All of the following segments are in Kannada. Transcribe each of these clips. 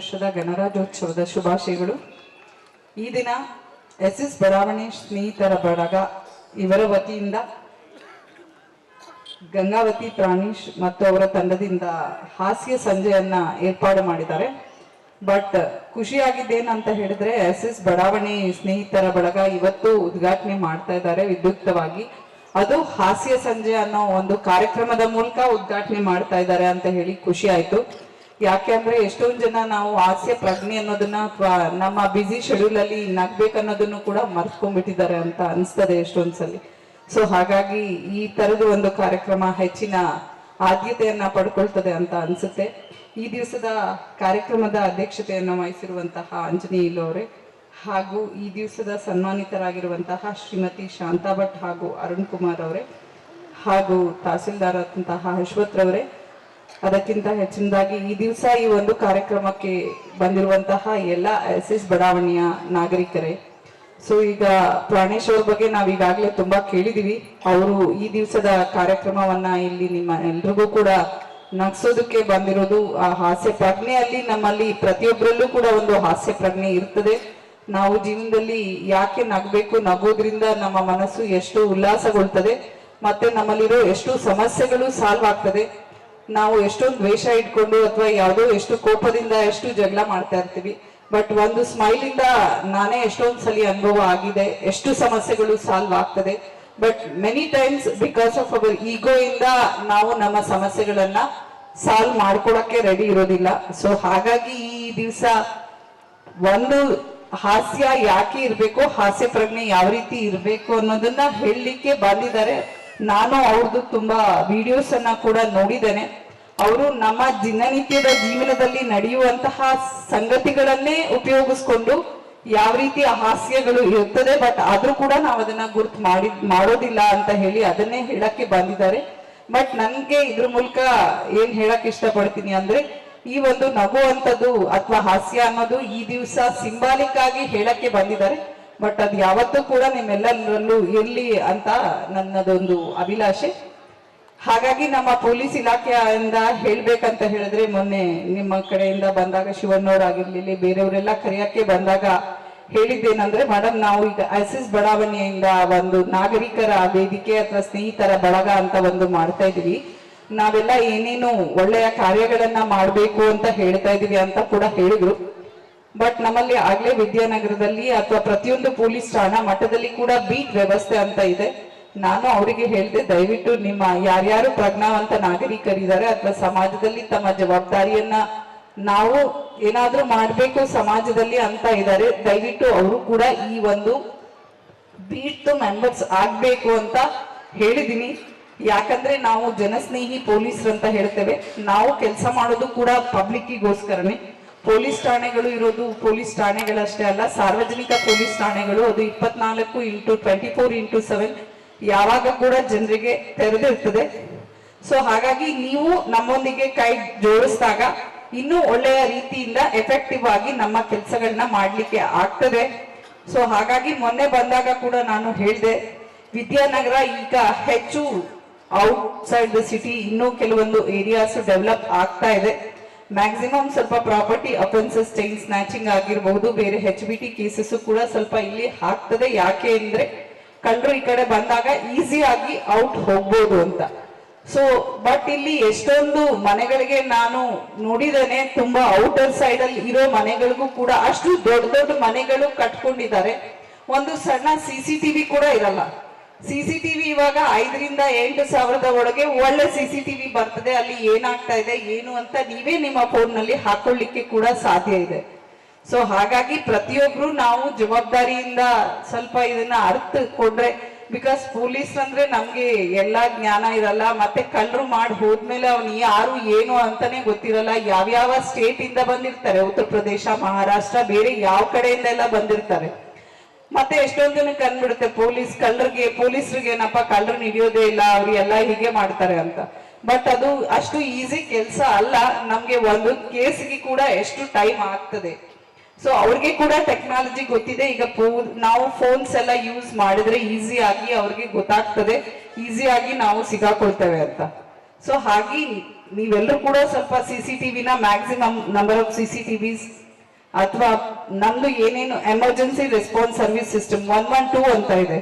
ವರ್ಷದ ಗಣರಾಜ್ಯೋತ್ಸವದ ಶುಭಾಶಯಗಳು. ಈ ದಿನ ಎಸ್ ಎಸ್ ಬಡಾವಣೆ ಸ್ನೇಹಿತರ ಬಳಗ, ಇವರ ವತಿಯಿಂದ ಗಂಗಾವತಿ ಪ್ರಾಣೀಶ್ ಮತ್ತು ಅವರ ತಂಡದಿಂದ ಹಾಸ್ಯ ಸಂಜೆಯನ್ನ ಏರ್ಪಾಡು ಮಾಡಿದ್ದಾರೆ. ಬಟ್ ಖುಷಿಯಾಗಿದ್ದೇನಂತ ಹೇಳಿದ್ರೆ ಎಸ್ ಎಸ್ ಬಡಾವಣೆ ಸ್ನೇಹಿತರ ಬಳಗ ಇವತ್ತು ಉದ್ಘಾಟನೆ ಮಾಡ್ತಾ ಇದ್ದಾರೆ ವಿದ್ಯುಕ್ತವಾಗಿ. ಅದು ಹಾಸ್ಯ ಸಂಜೆ ಅನ್ನೋ ಒಂದು ಕಾರ್ಯಕ್ರಮದ ಮೂಲಕ ಉದ್ಘಾಟನೆ ಮಾಡ್ತಾ ಇದ್ದಾರೆ ಅಂತ ಹೇಳಿ ಖುಷಿ ಆಯ್ತು. ಯಾಕೆ ಅಂದ್ರೆ ಎಷ್ಟೊಂದ್ ಜನ ನಾವು ಹಾಸ್ಯ ಪ್ರಜ್ಞೆ ಅನ್ನೋದನ್ನ ಅಥವಾ ನಮ್ಮ ಬ್ಯುಸಿ ಶೆಡ್ಯೂಲ್ ಅಲ್ಲಿ ನಗ್ಬೇಕನ್ನೋದನ್ನು ಕೂಡ ಮರ್ತ್ಕೊಂಡ್ಬಿಟ್ಟಿದ್ದಾರೆ ಅಂತ ಅನ್ಸ್ತದೆ ಎಷ್ಟೊಂದ್ಸಲಿ. ಸೊ ಹಾಗಾಗಿ ಈ ತರದ ಒಂದು ಕಾರ್ಯಕ್ರಮ ಹೆಚ್ಚಿನ ಆದ್ಯತೆಯನ್ನ ಪಡ್ಕೊಳ್ತದೆ ಅಂತ ಅನ್ಸುತ್ತೆ. ಈ ದಿವಸದ ಕಾರ್ಯಕ್ರಮದ ಅಧ್ಯಕ್ಷತೆಯನ್ನು ವಹಿಸಿರುವಂತಹ ಆಂಜನೇಯಲು ಅವರೇ, ಹಾಗೂ ಈ ದಿವಸದ ಸನ್ಮಾನಿತರಾಗಿರುವಂತಹ ಶ್ರೀಮತಿ ಶಾಂತಾ ಭಟ್ ಹಾಗೂ ಅರುಣ್ ಕುಮಾರ್ ಅವರೇ, ಹಾಗೂ ತಹಸೀಲ್ದಾರ್ ಆದಂತಹ ಅಶ್ವಥ್ ರವರೇ ಅದಕ್ಕಿಂತ ಹೆಚ್ಚಿನದಾಗಿ ಈ ದಿವಸ ಈ ಒಂದು ಕಾರ್ಯಕ್ರಮಕ್ಕೆ ಬಂದಿರುವಂತಹ ಎಲ್ಲ ಎಸ್ ಎಸ್ ಬಡಾವಣೆಯ ನಾಗರಿಕರೇ. ಸೊ ಈಗ ಪ್ರಾಣೇಶ್ ಅವ್ರ ಬಗ್ಗೆ ನಾವು ಈಗಾಗಲೇ ತುಂಬಾ ಕೇಳಿದೀವಿ. ಅವರು ಈ ದಿವಸದ ಕಾರ್ಯಕ್ರಮವನ್ನ ಇಲ್ಲಿ ನಿಮ್ಮ ಎಲ್ರಿಗೂ ಕೂಡ ನಗ್ಸೋದಕ್ಕೆ ಬಂದಿರೋದು ಆ ಹಾಸ್ಯ ಪ್ರಜ್ಞೆಯಲ್ಲಿ ನಮ್ಮಲ್ಲಿ ಪ್ರತಿಯೊಬ್ಬರಲ್ಲೂ ಕೂಡ ಒಂದು ಹಾಸ್ಯ ಪ್ರಜ್ಞೆ ಇರ್ತದೆ. ನಾವು ಜೀವನದಲ್ಲಿ ಯಾಕೆ ನಗಬೇಕು, ನಗೋದ್ರಿಂದ ನಮ್ಮ ಮನಸ್ಸು ಎಷ್ಟು ಉಲ್ಲಾಸಗೊಳ್ತದೆ, ಮತ್ತೆ ನಮ್ಮಲ್ಲಿರೋ ಎಷ್ಟು ಸಮಸ್ಯೆಗಳು ಸಾಲ್ವ್ ಆಗ್ತದೆ. ನಾವು ಎಷ್ಟೊಂದು ದ್ವೇಷ ಇಟ್ಕೊಂಡು ಅಥವಾ ಯಾವುದೋ ಎಷ್ಟು ಕೋಪದಿಂದ ಎಷ್ಟು ಜಗಳ ಮಾಡ್ತಾ ಇರ್ತೀವಿ ಬಟ್ ಒಂದು ಸ್ಮೈಲ್ ಇಂದ ನಾನೇ ಎಷ್ಟೊಂದು ಸಲ ಅನುಭವ ಆಗಿದೆ, ಎಷ್ಟು ಸಮಸ್ಯೆಗಳು ಸಾಲ್ವ್ ಆಗ್ತದೆ. But many times because of our ego ಇಂದ ನಾವು ನಮ್ಮ ಸಮಸ್ಯೆಗಳನ್ನ ಸಾಲ್ವ್ ಮಾಡ್ಕೊಳಕ್ಕೆ ರೆಡಿ ಇರೋದಿಲ್ಲ. ಸೊ ಹಾಗಾಗಿ ಈ ದಿವಸ ಒಂದು ಹಾಸ್ಯ ಯಾಕೆ ಇರಬೇಕು, ಹಾಸ್ಯ ಪ್ರಜ್ಞೆ ಯಾವ ರೀತಿ ಇರಬೇಕು ಅನ್ನೋದನ್ನ ಹೇಳಲಿಕ್ಕೆ ಬಂದಿದ್ದಾರೆ. ನಾನು ಅವ್ರದ್ದು ತುಂಬಾ ವಿಡಿಯೋಸ್ ಅನ್ನ ಕೂಡ ನೋಡಿದ್ದೇನೆ. ಅವರು ನಮ್ಮ ದಿನನಿತ್ಯದ ಜೀವನದಲ್ಲಿ ನಡೆಯುವಂತಹ ಸಂಗತಿಗಳನ್ನೇ ಉಪಯೋಗಿಸ್ಕೊಂಡು ಯಾವ ರೀತಿಯ ಹಾಸ್ಯಗಳು ಇರ್ತದೆ ಬಟ್ ಆದ್ರೂ ಕೂಡ ನಾವು ಅದನ್ನ ಗುರ್ತು ಮಾಡಿ, ಮಾಡೋದಿಲ್ಲ ಅಂತ ಹೇಳಿ ಅದನ್ನೇ ಹೇಳಕ್ಕೆ ಬಂದಿದ್ದಾರೆ. ಬಟ್ ನನ್ಗೆ ಇದ್ರ ಮೂಲಕ ಏನ್ ಹೇಳಕ್ ಇಷ್ಟಪಡ್ತೀನಿ ಅಂದ್ರೆ, ಈ ಒಂದು ನಗು ಅಂತದ್ದು ಅಥವಾ ಹಾಸ್ಯ ಅನ್ನೋದು ಈ ದಿವಸ ಸಿಂಬಾಲಿಕ್ ಆಗಿ ಹೇಳಕ್ಕೆ ಬಂದಿದ್ದಾರೆ. ಬಟ್ ಅದು ಯಾವತ್ತೂ ಕೂಡ ನಿಮ್ಮೆಲ್ಲರಲ್ಲೂ ಇರಲಿ ಅಂತ ನನ್ನದೊಂದು ಅಭಿಲಾಷೆ. ಹಾಗಾಗಿ ನಮ್ಮ ಪೊಲೀಸ್ ಇಲಾಖೆಯಿಂದ ಹೇಳ್ಬೇಕಂತ ಹೇಳಿದ್ರೆ ಮೊನ್ನೆ ನಿಮ್ಮ ಕಡೆಯಿಂದ ಬಂದಾಗ ಶಿವಣ್ಣವರಾಗಿರ್ಲಿ ಬೇರೆಯವರೆಲ್ಲ ಕರೆಯೋಕ್ಕೆ ಬಂದಾಗ ಹೇಳಿದ್ದೇನಂದ್ರೆ ಮೇಡಮ್ ನಾವು ಈಗ ಎಸ್ ಬಡಾವಣೆಯಿಂದ ಒಂದು ನಾಗರಿಕರ ವೇದಿಕೆ ಅಥವಾ ಸ್ನೇಹಿತರ ಬಳಗ ಅಂತ ಒಂದು ಮಾಡ್ತಾ ಇದೀವಿ ನಾವೆಲ್ಲ ಏನೇನು ಒಳ್ಳೆಯ ಕಾರ್ಯಗಳನ್ನ ಮಾಡಬೇಕು ಅಂತ ಹೇಳ್ತಾ ಇದೀವಿ ಅಂತ ಕೂಡ ಹೇಳಿದ್ರು. ಬಟ್ ನಮ್ಮಲ್ಲಿ ಆಗ್ಲೇ ವಿದ್ಯಾನಗರದಲ್ಲಿ ಅಥವಾ ಪ್ರತಿಯೊಂದು ಪೊಲೀಸ್ ಠಾಣಾ ಮಟ್ಟದಲ್ಲಿ ಕೂಡ ಬೀಟ್ ವ್ಯವಸ್ಥೆ ಅಂತ ಇದೆ. ನಾನು ಅವರಿಗೆ ಹೇಳಿದೆ, ದಯವಿಟ್ಟು ನಿಮ್ಮ ಯಾರ್ಯಾರು ಪ್ರಜ್ಞಾವಂತ ನಾಗರಿಕರಿದ್ದಾರೆ ಅಥವಾ ಸಮಾಜದಲ್ಲಿ ತಮ್ಮ ಜವಾಬ್ದಾರಿಯನ್ನ ನಾವು ಏನಾದ್ರೂ ಮಾಡಬೇಕು ಸಮಾಜದಲ್ಲಿ ಅಂತ ಇದ್ದಾರೆ, ದಯವಿಟ್ಟು ಅವರು ಕೂಡ ಈ ಒಂದು ಬೀಟ್ ಮೆಂಬರ್ಸ್ ಆಗ್ಬೇಕು ಅಂತ ಹೇಳಿದೀನಿ ಯಾಕಂದ್ರೆ ನಾವು ಜನಸ್ನೇಹಿ ಪೊಲೀಸರು ಅಂತ ಹೇಳ್ತೇವೆ. ನಾವು ಕೆಲಸ ಮಾಡೋದು ಕೂಡ ಪಬ್ಲಿಕ್ಕಿಗೋಸ್ಕರನೇ ಪೊಲೀಸ್ ಠಾಣೆಗಳು ಇರೋದು ಪೊಲೀಸ್ ಠಾಣೆಗಳಷ್ಟೇ ಅಲ್ಲ, ಸಾರ್ವಜನಿಕ ಪೊಲೀಸ್ ಠಾಣೆಗಳು ಅದು ಇಪ್ಪತ್ನಾಲ್ಕು into twenty four into seven ಯಾವಾಗ ಕೂಡ ಜನರಿಗೆ ತೆರೆದಿರ್ತದೆ. ಸೊ ಹಾಗಾಗಿ ನೀವು ನಮ್ಮೊಂದಿಗೆ ಕೈ ಜೋಡಿಸಿದಾಗ ಇನ್ನೂ ಒಳ್ಳೆಯ ರೀತಿಯಿಂದ ಎಫೆಕ್ಟಿವ್ ಆಗಿ ನಮ್ಮ ಕೆಲಸಗಳನ್ನ ಮಾಡ್ಲಿಕ್ಕೆ ಆಗ್ತದೆ. ಸೊ ಹಾಗಾಗಿ ಮೊನ್ನೆ ಬಂದಾಗ ಕೂಡ ನಾನು ಹೇಳಿದೆ, ವಿದ್ಯಾನಗರ ಈಗ ಹೆಚ್ಚು ಔಟ್ ಸೈಡ್ ದ ಸಿಟಿ ಇನ್ನೂ ಕೆಲವೊಂದು ಏರಿಯಾಸ್ ಡೆವಲಪ್ ಆಗ್ತಾ ಇದೆ. ಮ್ಯಾಕ್ಸಿಮಮ್ ಸ್ವಲ್ಪ ಪ್ರಾಪರ್ಟಿ ಅಫೆನ್ಸಸ್ ಚೈನ್ ಸ್ನ್ಯಾಚಿಂಗ್ ಆಗಿರಬಹುದು. ಬೇರೆ ಹೆಚ್ ಬಿ ಟಿ ಕೇಸಸ್ ಕೂಡ ಸ್ವಲ್ಪ ಇಲ್ಲಿ ಆಗ್ತದೆ. ಯಾಕೆ ಅಂದ್ರೆ ಕಳ್ಳರು ಈ ಕಡೆ ಬಂದಾಗ ಈಸಿ ಆಗಿ ಔಟ್ ಹೋಗ್ಬೋದು ಅಂತ. ಸೊ ಬಟ್ ಇಲ್ಲಿ ಎಷ್ಟೊಂದು ಮನೆಗಳಿಗೆ ನಾನು ನೋಡಿದೇನೆ ತುಂಬಾ ಔಟರ್ ಸೈಡ್ ಅಲ್ಲಿ ಇರೋ ಮನೆಗಳಿಗೂ ಕೂಡ ಅಷ್ಟು ದೊಡ್ಡ ದೊಡ್ಡ ಮನೆಗಳು ಕಟ್ಕೊಂಡಿದ್ದಾರೆ. ಒಂದು ಸಣ್ಣ ಸಿ ಕೂಡ ಇರಲ್ಲ. ಸಿ ಸಿ ಟಿವಿ ಇವಾಗ ಐದರಿಂದ ಎಂಟು ಸಾವಿರದ ಒಳಗೆ ಒಳ್ಳೆ ಸಿಸಿಟಿವಿ ಬರ್ತದೆ, ಅಲ್ಲಿ ಏನಾಗ್ತಾ ಇದೆ, ಏನು ಅಂತ ನೀವೇ ನಿಮ್ಮ ಫೋನ್ನಲ್ಲಿ ಹಾಕೊಳ್ಳಿಕ್ಕೆ ಕೂಡ ಸಾಧ್ಯ ಇದೆ. ಸೊ ಹಾಗಾಗಿ ಪ್ರತಿಯೊಬ್ರು ನಾವು ಜವಾಬ್ದಾರಿಯಿಂದ ಸ್ವಲ್ಪ ಇದನ್ನ ಅರ್ಥಕೊಂಡ್ರೆ ಬಿಕಾಸ್ ಪೊಲೀಸ್ ಅಂದ್ರೆ ನಮ್ಗೆ ಎಲ್ಲಾ ಜ್ಞಾನ ಇರಲ್ಲ, ಮತ್ತೆ ಕಳ್ಳರು ಮಾಡಿ ಹೋದ್ಮೇಲೆ ಅವ್ನು ಯಾರು, ಏನು ಅಂತಾನೆ ಗೊತ್ತಿರಲ್ಲ. ಯಾವ್ಯಾವ ಸ್ಟೇಟ್ ಇಂದ ಬಂದಿರ್ತಾರೆ, ಉತ್ತರ ಪ್ರದೇಶ, ಮಹಾರಾಷ್ಟ್ರ, ಬೇರೆ ಯಾವ ಕಡೆಯಿಂದ ಎಲ್ಲ ಬಂದಿರ್ತಾರೆ. ಮತ್ತೆ ಎಷ್ಟೊಂದ್ ಜನಕ್ಕೆ ಅಂದ್ಬಿಡುತ್ತೆ ಪೊಲೀಸ್ ಕಳ್ಳರಿಗೆ, ಪೊಲೀಸರಿಗೆ ಏನಪ್ಪ ಕಳ್ಳರನ್ನ ಹಿಡಿಯೋದೇ ಇಲ್ಲ ಅವ್ರಿಗೆಲ್ಲ ಹೀಗೆ ಮಾಡ್ತಾರೆ ಅಂತ. ಬಟ್ ಅದು ಅಷ್ಟು ಈಸಿ ಕೆಲಸ ಅಲ್ಲ, ನಮ್ಗೆ ಒಂದು ಕೇಸ್ಗೆ ಕೂಡ ಎಷ್ಟು ಟೈಮ್ ಆಗ್ತದೆ. ಸೊ ಅವ್ರಿಗೆ ಕೂಡ ಟೆಕ್ನಾಲಜಿ ಗೊತ್ತಿದೆ, ಈಗ ನಾವು ಫೋನ್ಸ್ ಎಲ್ಲ ಯೂಸ್ ಮಾಡಿದ್ರೆ ಈಸಿ ಆಗಿ ಅವ್ರಿಗೆ ಗೊತ್ತಾಗ್ತದೆ ಈಸಿ ಆಗಿ ನಾವು ಸಿಗಾಕೊಳ್ತೇವೆ ಅಂತ. ಸೊ ಹಾಗೆ ನೀವೆಲ್ಲರೂ ಕೂಡ ಸ್ವಲ್ಪ C C ಟಿವಿನ maximum number of C C TVs ಅಥವಾ ನಮ್ದು ಏನೇನು emergency response service system one one two ಅಂತ ಇದೆ.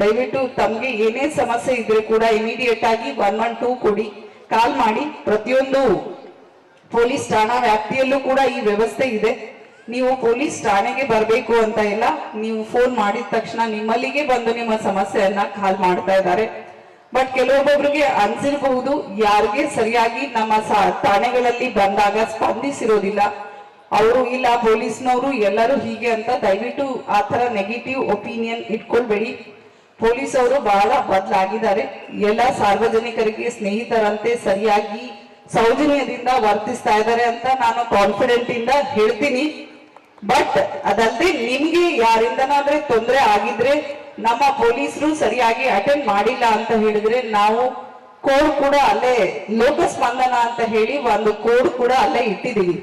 ದಯವಿಟ್ಟು ತಮ್ಗೆ ಏನೇ ಸಮಸ್ಯೆ ಇದ್ರೆ ಕೂಡ ಇಮಿಡಿಯೇಟ್ ಆಗಿ ಒನ್ ಒನ್ ಟೂ ಕೊಡಿ. ಕಾಲ್ ಮಾಡಿ ಪ್ರತಿಯೊಂದು ಪೊಲೀಸ್ ಠಾಣಾ ವ್ಯಾಪ್ತಿಯಲ್ಲೂ ಕೂಡ ಈ ವ್ಯವಸ್ಥೆ ಇದೆ. ನೀವು ಪೊಲೀಸ್ ಠಾಣೆಗೆ ಬರಬೇಕು ಅಂತ ಇಲ್ಲ, ನೀವು ಫೋನ್ ಮಾಡಿದ ತಕ್ಷಣ ನಿಮ್ಮಲ್ಲಿಗೆ ಬಂದು ನಿಮ್ಮ ಸಮಸ್ಯೆಯನ್ನ ಕಾಲ್ ಮಾಡ್ತಾ ಇದ್ದಾರೆ. ಬಟ್ ಕೆಲವೊಬ್ಬೊಬ್ರಿಗೆ ಅನ್ಸಿರಬಹುದು, ಯಾರಿಗೆ ಸರಿಯಾಗಿ ನಮ್ಮ ಠಾಣೆಗಳಲ್ಲಿ ಬಂದಾಗ ಸ್ಪಂದಿಸಿರೋದಿಲ್ಲ. ಅವರು ಇಲ್ಲ, ಪೊಲೀಸ್ನವರು ಎಲ್ಲರೂ ಹೀಗೆ ಅಂತ ದಯವಿಟ್ಟು ಆ ಥರ ನೆಗೆಟಿವ್ ಒಪಿನಿಯನ್ ಇಟ್ಕೊಳ್ಬೇಡಿ. ಪೊಲೀಸ್ ಅವರು ಬಹಳ ಬದಲಾಗಿದ್ದಾರೆ. ಎಲ್ಲ ಸಾರ್ವಜನಿಕರಿಗೆ ಸ್ನೇಹಿತರಂತೆ ಸರಿಯಾಗಿ ಸೌಜನ್ಯದಿಂದ ವರ್ತಿಸ್ತಾ ಇದ್ದಾರೆ ಅಂತ ನಾನು ಕಾನ್ಫಿಡೆಂಟ್ ಇಂದ ಹೇಳ್ತೀನಿ. ಬಟ್ ಅದಲ್ಲದೆ ನಿಮ್ಗೆ ಯಾರಿಂದನಾದ್ರೆ ತೊಂದರೆ ಆಗಿದ್ರೆ ನಮ್ಮ ಪೊಲೀಸರು ಸರಿಯಾಗಿ ಅಟೆಂಡ್ ಮಾಡಿಲ್ಲ ಅಂತ ಹೇಳಿದ್ರೆ ನಾವು ಕೋಡ್ ಕೂಡ ಅಲ್ಲೇ ಲೋಕಸ್ಪಂದನ ಅಂತ ಹೇಳಿ ಒಂದು ಕೋಡ್ ಕೂಡ ಅಲ್ಲೇ ಇಟ್ಟಿದೀವಿ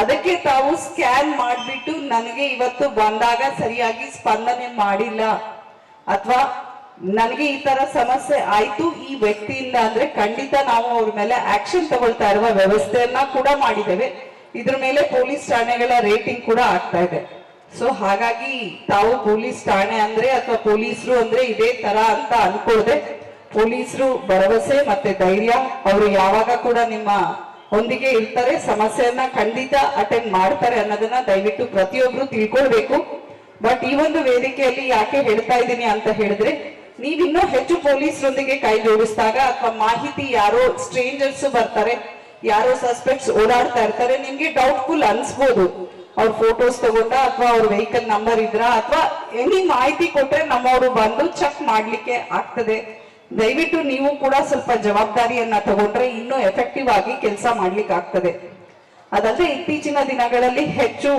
ಅದಕ್ಕೆ ತಾವು ಸ್ಕ್ಯಾನ್ ಮಾಡಿಬಿಟ್ಟು ನನಗೆ ಇವತ್ತು ಬಂದಾಗ ಸರಿಯಾಗಿ ಸ್ಪಂದನೆ ಮಾಡಿಲ್ಲ. ಅಥವಾ ನನಗೆ ಈ ತರ ಸಮಸ್ಯೆ ಆಯ್ತು, ಈ ವ್ಯಕ್ತಿಯಿಂದ ಅಂದ್ರೆ ಖಂಡಿತ ನಾವು ಅವ್ರ ಮೇಲೆ ಆಕ್ಷನ್ ತಗೊಳ್ತಾ ಇರುವ ವ್ಯವಸ್ಥೆಯನ್ನ ಕೂಡ ಮಾಡಿದ್ದೇವೆ. ಇದ್ರ ಮೇಲೆ ಪೊಲೀಸ್ ಠಾಣೆಗಳ ರೇಟಿಂಗ್ ಕೂಡ ಆಗ್ತಾ ಇದೆ. ಸೊ ಹಾಗಾಗಿ ತಾವು ಪೊಲೀಸ್ ಠಾಣೆ ಅಂದ್ರೆ ಅಥವಾ ಪೊಲೀಸರು ಅಂದ್ರೆ ಇದೇ ತರ ಅಂತ ಅನ್ಕೊಳ್ದೆ. ಪೊಲೀಸರು ಭರವಸೆ ಮತ್ತೆ ಧೈರ್ಯ, ಅವರು ಯಾವಾಗ ಕೂಡ ನಿಮ್ಮ ಒಂದಿಗೆ ಇರ್ತಾರೆ, ಸಮಸ್ಯೆಯನ್ನ ಖಂಡಿತ ಅಟೆಂಡ್ ಮಾಡ್ತಾರೆ ಅನ್ನೋದನ್ನ ದಯವಿಟ್ಟು ಪ್ರತಿಯೊಬ್ರು ತಿಳ್ಕೊಳ್ಬೇಕು. ಬಟ್ ಈ ಒಂದು ವೇದಿಕೆಯಲ್ಲಿ ಯಾಕೆ ಹೇಳ್ತಾ ಇದ್ದೀನಿ ಅಂತ ಹೇಳಿದ್ರೆ, ನೀವಿನ್ನೂ ಹೆಚ್ಚು ಪೊಲೀಸರೊಂದಿಗೆ ಕೈ ಜೋಡಿಸಿದಾಗ ಅಥವಾ ಮಾಹಿತಿ ಯಾರೋ ಸ್ಟ್ರೇಂಜರ್ಸ್ ಬರ್ತಾರೆ, ಯಾರೋ ಸಸ್ಪೆಕ್ಟ್ಸ್ ಓಡಾಡ್ತಾ ಇರ್ತಾರೆ, ನಿಮ್ಗೆ ಡೌಟ್ಫುಲ್ ಅನ್ಸ್ಬೋದು. ಅವ್ರ ಫೋಟೋಸ್ ತಗೊಂಡ ಅಥವಾ ಅವ್ರ ವೆಹಿಕಲ್ ನಂಬರ್ ಇದ್ರ, ಅಥವಾ ಎನಿ ಮಾಹಿತಿ ಕೊಟ್ರೆ ನಮ್ಮವರು ಬಂದು ಚೆಕ್ ಮಾಡ್ಲಿಕ್ಕೆ ಆಗ್ತದೆ. ದಯವಿಟ್ಟು ನೀವು ಕೂಡ ಸ್ವಲ್ಪ ಜವಾಬ್ದಾರಿಯನ್ನ ತಗೊಂಡ್ರೆ ಇನ್ನೂ ಎಫೆಕ್ಟಿವ್ ಆಗಿ ಕೆಲಸ ಮಾಡ್ಲಿಕ್ಕೆ ಆಗ್ತದೆ ಅದಲ್ಲದೆ ಇತ್ತೀಚಿನ ದಿನಗಳಲ್ಲಿ ಹೆಚ್ಚು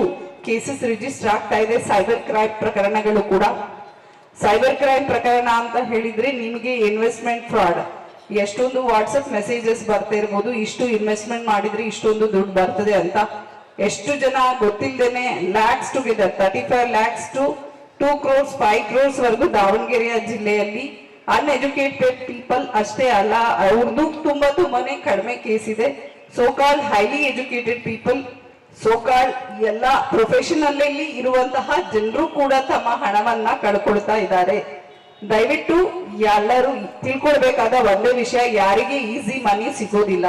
ಕೇಸಸ್ ರಿಜಿಸ್ಟರ್ ಆಗ್ತಾ ಇದೆ ಸೈಬರ್ ಕ್ರೈಮ್ ಪ್ರಕರಣಗಳು ಕೂಡ. ಸೈಬರ್ ಕ್ರೈಮ್ ಪ್ರಕರಣ ಅಂತ ಹೇಳಿದ್ರೆ ನಿಮಗೆ ಇನ್ವೆಸ್ಟ್ಮೆಂಟ್ ಫ್ರಾಡ್ ಎಷ್ಟೊಂದು ವಾಟ್ಸಪ್ ಮೆಸೇಜಸ್ ಬರ್ತಾ ಇರ್ಬೋದು, ಇಷ್ಟು ಇನ್ವೆಸ್ಟ್ಮೆಂಟ್ ಮಾಡಿದ್ರೆ ಇಷ್ಟೊಂದು ದುಡ್ಡು ಬರ್ತದೆ ಅಂತ. ಎಷ್ಟು ಜನ ಗೊತ್ತಿಲ್ಲದೇನೆ lakhs together thirty five lakhs to two crores five crores ವರೆಗೂ ದಾವಣಗೆರೆಯ ಜಿಲ್ಲೆಯಲ್ಲಿ ಅನ್ಎಜುಕೇಟೆಡ್ ಪೀಪಲ್ ಅಷ್ಟೇ ಅಲ್ಲ ಅವ್ರದ್ದು ತುಂಬಾ ತುಂಬಾನೇ ಕಡಿಮೆ ಕೇಸ್ ಇದೆ. So call highly educated people so call ಎಲ್ಲ ಪ್ರೊಫೆಷನಲ್ ಅಲ್ಲಿ ಇರುವಂತಹ ಜನರು ಕೂಡ ತಮ್ಮ ಹಣವನ್ನ ಕಳ್ಕೊಳ್ತಾ ಇದ್ದಾರೆ. ದಯವಿಟ್ಟು ಎಲ್ಲರೂ ತಿಳ್ಕೊಳ್ಬೇಕಾದ ಒಂದೇ ವಿಷಯ, ಯಾರಿಗೆ ಈಸಿ ಮನಿ ಸಿಗೋದಿಲ್ಲ.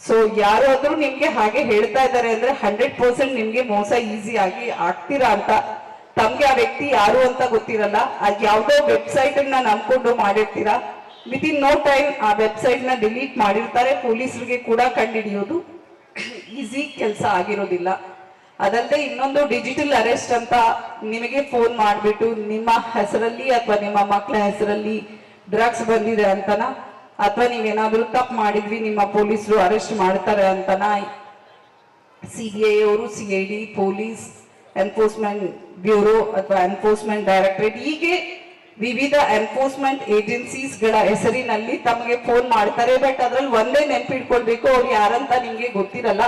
ಸೊ ಯಾರಾದ್ರೂ ನಿಮ್ಗೆ ಹಾಗೆ ಹೇಳ್ತಾ ಇದ್ದಾರೆ ಅಂದ್ರೆ ಹಂಡ್ರೆಡ್ ಪರ್ಸೆಂಟ್ ನಿಮ್ಗೆ ಮೋಸ ಈಸಿ ಆಗಿ ಆಗ್ತೀರಾ ಅಂತ ತಮ್ಗೆ ಆ ವ್ಯಕ್ತಿ ಯಾರು ಅಂತ ಗೊತ್ತಿರಲ್ಲ ಆ ಯಾವ್ದೋ ವೆಬ್ಸೈಟ್ ಅನ್ನ ನಂಬ್ಕೊಂಡು ಮಾಡಿರ್ತೀರಾ? ವಿತ್ ಇನ್ ನೋ ಟೈಮ್ ಆ ವೆಬ್ಸೈಟ್ನ ಡಿಲೀಟ್ ಮಾಡಿರ್ತಾರೆ, ಪೊಲೀಸರಿಗೆ ಕೂಡ ಕಂಡಿಡಿಯೋದು ಈಸಿ ಕೆಲಸ ಆಗಿರೋದಿಲ್ಲ. ಅದಲ್ಲದೆ ಇನ್ನೊಂದು ಡಿಜಿಟಲ್ ಅರೆಸ್ಟ್ ಅಂತ ನಿಮಗೆ ಫೋನ್ ಮಾಡಿಬಿಟ್ಟು ನಿಮ್ಮ ಹೆಸರಲ್ಲಿ ಅಥವಾ ನಿಮ್ಮ ಮಕ್ಕಳ ಹೆಸರಲ್ಲಿ ಡ್ರಗ್ಸ್ ಬಂದಿದೆ ಅಂತನ? ಅಥವಾ ನೀವೇನಾದ್ರೂ ತಪ್ಪು ಮಾಡಿದ್ವಿ, ನಿಮ್ಮ ಪೊಲೀಸರು ಅರೆಸ್ಟ್ ಮಾಡ್ತಾರೆ ಅಂತನ? ಸಿ ಬಿ ಐ ಅವರು C I D police enforcement bureau ಅಥವಾ ಎನ್ಫೋರ್ಸ್ಮೆಂಟ್ ಡೈರೆಕ್ಟರೇಟ್ ಹೀಗೆ ವಿವಿಧ ಎನ್ಫೋರ್ಸ್ಮೆಂಟ್ ಏಜೆನ್ಸೀಸ್ಗಳ ಹೆಸರಿನಲ್ಲಿ ತಮಗೆ ಫೋನ್ ಮಾಡ್ತಾರೆ. ಬಟ್ ಅದ್ರಲ್ಲಿ ಒಂದೇ ನೆನ್ಪಿಟ್ಕೊಳ್ಬೇಕು, ಅವ್ರು ಯಾರಂತ ನಿಮಗೆ ಗೊತ್ತಿರಲ್ಲ.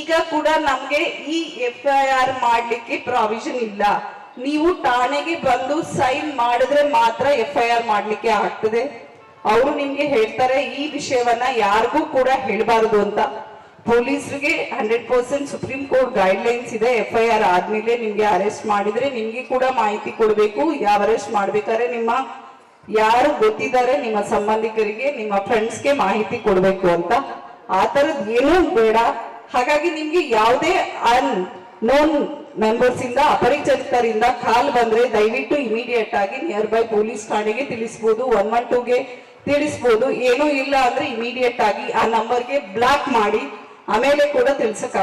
ಈಗ ಕೂಡ ನಮಗೆ ಈ ಎಫ್ ಐ ಆರ್ ಮಾಡಲಿಕ್ಕೆ ಪ್ರಾವಿಷನ್ ಇಲ್ಲ. ನೀವು ಠಾಣೆಗೆ ಬಂದು ಸೈನ್ ಮಾಡಿದ್ರೆ ಮಾತ್ರ ಎಫ್ ಐ ಆರ್ ಮಾಡಲಿಕ್ಕೆ ಆಗ್ತದೆ. ಅವರು ನಿಮ್ಗೆ ಹೇಳ್ತಾರೆ, ಈ ವಿಷಯವನ್ನ ಯಾರಿಗೂ ಕೂಡ ಹೇಳಬಾರದು ಅಂತ. ಪೊಲೀಸರಿಗೆ hundred percent supreme court guidelines ಇದೆ ಎಫ್ ಐ ಆರ್ ಆದ್ಮೇಲೆ ನಿಮ್ಗೆ ಅರೆಸ್ಟ್ ಮಾಡಿದ್ರೆ ನಿಮ್ಗೆ ಕೂಡ ಮಾಹಿತಿ ಕೊಡಬೇಕು, ಯಾವ ಅರೆಸ್ಟ್ ಮಾಡ್ಬೇಕಾದ್ರೆ ನಿಮ್ಮ ಯಾರು ಗೊತ್ತಿದ್ದಾರೆ, ನಿಮ್ಮ ಸಂಬಂಧಿಕರಿಗೆ, ನಿಮ್ಮ ಫ್ರೆಂಡ್ಸ್ಗೆ ಮಾಹಿತಿ ಕೊಡಬೇಕು ಅಂತ. ಆ ತರದ್ ಏನೂ ಬೇಡ. ಹಾಗಾಗಿ ನಿಮ್ಗೆ ಯಾವುದೇ ಅನ್ ನೋನ್ ಮೆಂಬರ್ಸ್ ಇಂದ, ಅಪರಿಚಿತರಿಂದ ಕಾಲ್ ಬಂದ್ರೆ ದಯವಿಟ್ಟು ಇಮಿಡಿಯೇಟ್ ಆಗಿ ನಿಯರ್ ಬೈ ಪೊಲೀಸ್ ಠಾಣೆಗೆ ತಿಳಿಸ್ಬೋದು ಒನ್ ಒನ್ ಟೂಗೆ ತಿಳಿಸ್ಬೋದು. ಏನೂ ಇಲ್ಲ ಅಂದ್ರೆ ಇಮಿಡಿಯೇಟ್ ಆಗಿ ಆ ನಂಬರ್ಗೆ ಬ್ಲಾಕ್ ಮಾಡಿ. ಆಮೇಲೆ ಕೂಡ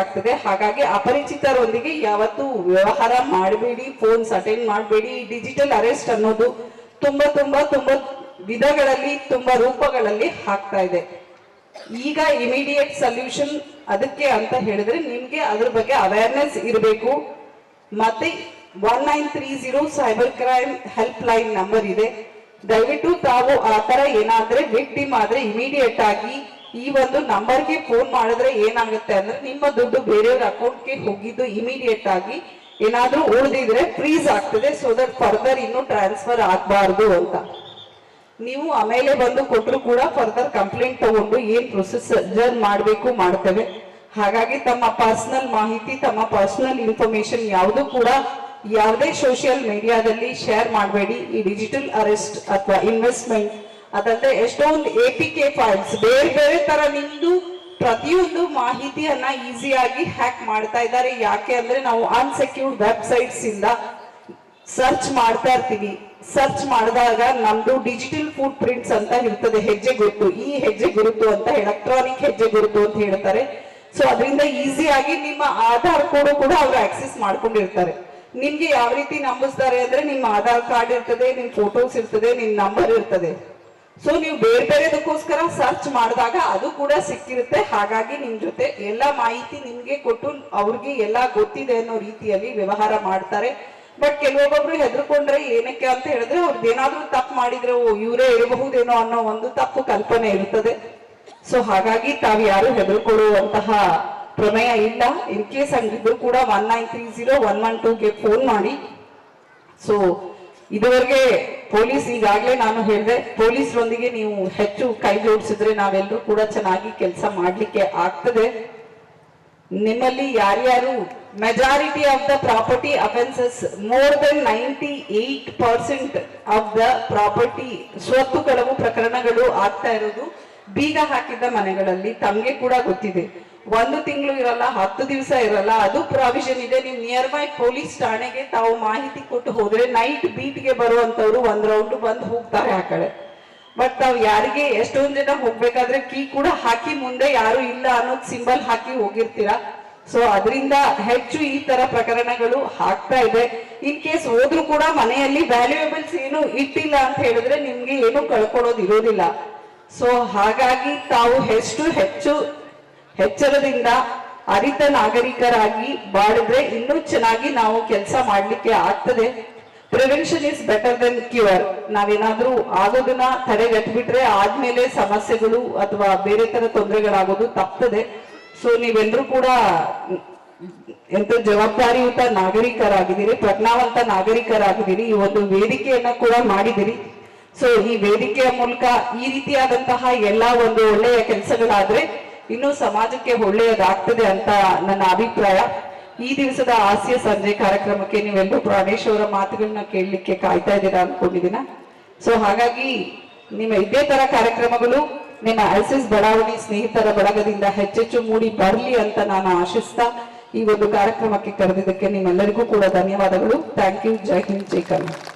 ಆಗ್ತದೆ ಹಾಗಾಗಿ ಅಪರಿಚಿತರೊಂದಿಗೆ ಯಾವತ್ತು ವ್ಯವಹಾರ ಮಾಡಬೇಡಿ ಫೋನ್ಸ್ ಅಟೆಂಡ್ ಮಾಡಬೇಡಿ. ಡಿಜಿಟಲ್ ಅರೆಸ್ಟ್ ಅನ್ನೋದು ತುಂಬಾ ತುಂಬಾ ತುಂಬಾ ವಿಧಗಳಲ್ಲಿ, ತುಂಬಾ ರೂಪಗಳಲ್ಲಿ ಆಗ್ತಾ ಇದೆ. ಈಗ ಇಮಿಡಿಯೇಟ್ ಸೊಲ್ಯೂಷನ್ ಅದಕ್ಕೆ ಅಂತ ಹೇಳಿದ್ರೆ ನಿಮ್ಗೆ ಅದ್ರ ಬಗ್ಗೆ ಅವೇರ್ನೆಸ್ ಇರಬೇಕು. ಮತ್ತೆ one nine three zero cyber crime helpline number ಇದೆ. ದಯವಿಟ್ಟು ತಾವು ಆ ತರ ಏನಾದ್ರೆ ವಿಕ್ಟಿಮ್ ಆದ್ರೆ ಇಮಿಡಿಯೇಟ್ ಆಗಿ ಈ ಒಂದು ನಂಬರ್ಗೆ ಫೋನ್ ಮಾಡಿದ್ರೆ ಏನಾಗುತ್ತೆ ಅಂದ್ರೆ ನಿಮ್ಮ ದುಡ್ಡು ಬೇರೆಯವ್ರ ಅಕೌಂಟ್ಗೆ ಹೋಗಿದ್ದು ಇಮಿಡಿಯೇಟ್ ಆಗಿ ಏನಾದ್ರೂ ಉಳಿದಿದ್ರೆ ಫ್ರೀಸ್ ಆಗ್ತದೆ ಸೊ ದಟ್ ಫರ್ದರ್ ಇನ್ನು ಟ್ರಾನ್ಸ್ಫರ್ ಆಗಬಾರ್ದು ಅಂತ. ನೀವು ಆಮೇಲೆ ಬಂದು ಕೊಟ್ಟರು ಕೂಡ ಫರ್ದರ್ ಕಂಪ್ಲೇಂಟ್ ತಗೊಂಡು ಏನ್ ಪ್ರೊಸೀಜರ್ ಮಾಡಬೇಕು ಮಾಡ್ತೇವೆ. ಹಾಗಾಗಿ ತಮ್ಮ ಪರ್ಸನಲ್ ಮಾಹಿತಿ, ತಮ್ಮ ಪರ್ಸನಲ್ ಇನ್ಫಾರ್ಮೇಶನ್ ಯಾವುದು ಕೂಡ ಯಾವುದೇ ಸೋಷಿಯಲ್ ಮೀಡಿಯಾದಲ್ಲಿ ಶೇರ್ ಮಾಡಬೇಡಿ. ಈ ಡಿಜಿಟಲ್ ಅರೆಸ್ಟ್ ಅಥವಾ ಇನ್ವೆಸ್ಟ್ಮೆಂಟ್ ಅದಲ್ಲದೆ ಎಷ್ಟೊಂದು ಎ ಪಿ ಕೆ ಫೈಲ್ಸ್ ಬೇರೆ ಬೇರೆ ತರ ನಿಮ್ದು ಪ್ರತಿಯೊಂದು ಮಾಹಿತಿಯನ್ನ ಈಸಿಯಾಗಿ ಹ್ಯಾಕ್ ಮಾಡ್ತಾ ಇದ್ದಾರೆ. ಯಾಕೆ ಅಂದ್ರೆ ನಾವು ಅನ್ಸೆಕ್ಯೂರ್ಡ್ ವೆಬ್ಸೈಟ್ಸ್ ಇಂದ ಸರ್ಚ್ ಮಾಡ್ತಾ ಇರ್ತೀವಿ. ಸರ್ಚ್ ಮಾಡಿದಾಗ ನಮ್ದು ಡಿಜಿಟಲ್ ಫುಡ್ ಪ್ರಿಂಟ್ಸ್ ಅಂತ ಇರ್ತದೆ ಹೆಜ್ಜೆ ಗುರುತು. ಈ ಹೆಜ್ಜೆ ಗುರುತು ಅಂತ ಎಲೆಕ್ಟ್ರಾನಿಕ್ ಹೆಜ್ಜೆ ಗುರುತು ಅಂತ ಹೇಳ್ತಾರೆ. ಸೊ ಅದರಿಂದ ಈಸಿಯಾಗಿ ನಿಮ್ಮ ಆಧಾರ್ ಕೋಡ್ ಕೂಡ ಅವರು ಆಕ್ಸೆಸ್ ಮಾಡ್ಕೊಂಡಿರ್ತಾರೆ. ನಿಮ್ಗೆ ಯಾವ ರೀತಿ ನಂಬಿಸ್ತಾರೆ ಅಂದ್ರೆ ನಿಮ್ಮ ಆಧಾರ್ ಕಾರ್ಡ್ ಇರ್ತದೆ, ನಿಮ್ ಫೋಟೋಸ್ ಇರ್ತದೆ, ನಿಮ್ ನಂಬರ್ ಇರ್ತದೆ. ಸೊ ನೀವು ಬೇರೆ ಬೇರೆದಕ್ಕೋಸ್ಕರ ಸರ್ಚ್ ಮಾಡಿದಾಗ ಅದು ಕೂಡ ಸಿಕ್ಕಿರುತ್ತೆ. ಹಾಗಾಗಿ ನಿಮ್ ಜೊತೆ ಎಲ್ಲ ಮಾಹಿತಿ ನಿಮ್ಗೆ ಕೊಟ್ಟು ಅವ್ರಿಗೆ ಎಲ್ಲ ಗೊತ್ತಿದೆ ಅನ್ನೋ ರೀತಿಯಲ್ಲಿ ವ್ಯವಹಾರ ಮಾಡ್ತಾರೆ. ಬಟ್ ಕೆಲವೊಬ್ಬೊಬ್ರು ಹೆದರ್ಕೊಂಡ್ರೆ ಏನಕ್ಕೆ ಅಂತ ಹೇಳಿದ್ರೆ ಅವ್ರದ್ದು ಏನಾದ್ರೂ ತಪ್ಪು ಮಾಡಿದ್ರೆ, ಓ, ಇವರೇ ಇರಬಹುದೇನೋ ಅನ್ನೋ ಒಂದು ತಪ್ಪು ಕಲ್ಪನೆ ಇರುತ್ತದೆ. ಸೊ ಹಾಗಾಗಿ ತಾವು ಯಾರು ಹೆದರ್ಕೊಳ್ಳುವಂತಹ ಪ್ರಮೇಯ ಇಲ್ಲ. ಇನ್ ಕೇಸ್ ಹಂಗಿದ್ರು ಕೂಡ one nine three zero one one ಟೂಗೆ phone ಮಾಡಿ. ಸೊ ಇದುವರೆಗೆ ಪೊಲೀಸ್ ಈಗಾಗಲೇ ನಾನು ಹೇಳಿದೆ, ಪೊಲೀಸರೊಂದಿಗೆ ನೀವು ಹೆಚ್ಚು ಕೈ ಜೋಡಿಸಿದ್ರೆ ನಾವೆಲ್ಲರೂ ಕೂಡ ಚೆನ್ನಾಗಿ ಕೆಲಸ ಮಾಡಲಿಕ್ಕೆ ಆಗ್ತದೆ. ನಿಮ್ಮಲ್ಲಿ ಯಾರ್ಯಾರು majority of the property offences more than ninety eight percent of the property ಸ್ವತ್ತು ಕಳವು ಪ್ರಕರಣಗಳು ಆಗ್ತಾ ಇರೋದು ಬೀಗ ಹಾಕಿದ್ದ ಮನೆಗಳಲ್ಲಿ ತಮಗೆ ಕೂಡ ಗೊತ್ತಿದೆ. ಒಂದು ತಿಂಗಳು ಇರಲ್ಲ, ಹತ್ತು ದಿವಸ ಇರಲ್ಲ, ಅದು ಪ್ರಾವಿಷನ್ ಇದೆ. ನೀವು ನಿಯರ್ ಬೈ ಪೊಲೀಸ್ ಠಾಣೆಗೆ ತಾವು ಮಾಹಿತಿ ಕೊಟ್ಟು ಹೋದ್ರೆ ನೈಟ್ ಬೀಟ್ಗೆ ಬರುವಂತವ್ರು ಒಂದ್ ರೌಂಡ್ ಬಂದು ಹೋಗ್ತಾರೆ ಆ ಕಡೆ. ಬಟ್ ತಾವ್ ಯಾರಿಗೆ ಎಷ್ಟೊಂದ್ ಜನ ಹೋಗ್ಬೇಕಾದ್ರೆ ಕೀ ಕೂಡ ಹಾಕಿ ಮುಂದೆ ಯಾರು ಇಲ್ಲ ಅನ್ನೋದ್ ಸಿಂಬಲ್ ಹಾಕಿ ಹೋಗಿರ್ತೀರಾ. ಸೊ ಅದರಿಂದ ಹೆಚ್ಚು ಈ ತರ ಪ್ರಕರಣಗಳು ಆಗ್ತಾ ಇದೆ. ಇನ್ ಕೇಸ್ ಹೋದ್ರು ಕೂಡ ಮನೆಯಲ್ಲಿ ವ್ಯಾಲ್ಯೂಯಬಲ್ಸ್ ಏನು ಇಟ್ಟಿಲ್ಲ ಅಂತ ಹೇಳಿದ್ರೆ ನಿಮ್ಗೆ ಏನು ಕಳ್ಕೊಳ್ಳೋದು ಇರೋದಿಲ್ಲ. ಸೊ ಹಾಗಾಗಿ ತಾವು ಎಷ್ಟು ಹೆಚ್ಚು ಎಚ್ಚರದಿಂದ ಅರಿತ ನಾಗರಿಕರಾಗಿ ಬಾಳಿದ್ರೆ ಇನ್ನೂ ಚೆನ್ನಾಗಿ ನಾವು ಕೆಲಸ ಮಾಡ್ಲಿಕ್ಕೆ ಆಗ್ತದೆ. Prevention is better than cure ನಾವೇನಾದ್ರೂ ಆಗೋದನ್ನ ತಡೆಗಟ್ಬಿಟ್ರೆ ಆದ್ಮೇಲೆ ಸಮಸ್ಯೆಗಳು ಅಥವಾ ಬೇರೆ ತರ ತೊಂದರೆಗಳಾಗೋದು ತಪ್ತದೆ. ಸೊ ನೀವೆಲ್ಲರೂ ಕೂಡ ಎಂತ ಜವಾಬ್ದಾರಿಯುತ ನಾಗರಿಕರಾಗಿದ್ದೀರಿ, ಪ್ರಜ್ಞಾವಂತ ನಾಗರಿಕರಾಗಿದ್ದೀರಿ, ಈ ಒಂದು ವೇದಿಕೆಯನ್ನ ಕೂಡ ಮಾಡಿದಿರಿ ಸೊ ಈ ವೇದಿಕೆಯ ಮೂಲಕ ಈ ರೀತಿಯಾದಂತಹ ಎಲ್ಲಾ ಒಂದು ಒಳ್ಳೆಯ ಕೆಲಸಗಳಾದ್ರೆ ಇನ್ನು ಸಮಾಜಕ್ಕೆ ಒಳ್ಳೆಯದಾಗ್ತದೆ ಅಂತ ನನ್ನ ಅಭಿಪ್ರಾಯ. ಈ ದಿವಸದ ಹಾಸ್ಯ ಸಂಜೆ ಕಾರ್ಯಕ್ರಮಕ್ಕೆ ನೀವೆಲ್ಲರೂ ಪ್ರಾಣೇಶ್ ಅವರ ಮಾತುಗಳನ್ನ ಕೇಳಲಿಕ್ಕೆ ಕಾಯ್ತಾ ಇದ್ದೀರಾ ಅನ್ಕೊಂಡಿದ್ದೀನ? ಸೊ ಹಾಗಾಗಿ ನಿಮ್ಮ ಇದೇ ತರ ಕಾರ್ಯಕ್ರಮಗಳು ನಿಮ್ಮ ಎಸ್ ಬಡಾವಣೆ ಸ್ನೇಹಿತರ ಬಳಗದಿಂದ ಹೆಚ್ಚೆಚ್ಚು ಮೂಡಿ ಬರಲಿ ಅಂತ ನಾನು ಆಶಿಸ್ತಾ ಈ ಒಂದು ಕಾರ್ಯಕ್ರಮಕ್ಕೆ ಕರೆದಿದ್ದಕ್ಕೆ ನಿಮ್ಮೆಲ್ಲರಿಗೂ ಕೂಡ ಧನ್ಯವಾದಗಳು. ಥ್ಯಾಂಕ್ ಯು ಜೈ ಹಿಂದ್, ಜೈ ಕರ್ನಾಟಕ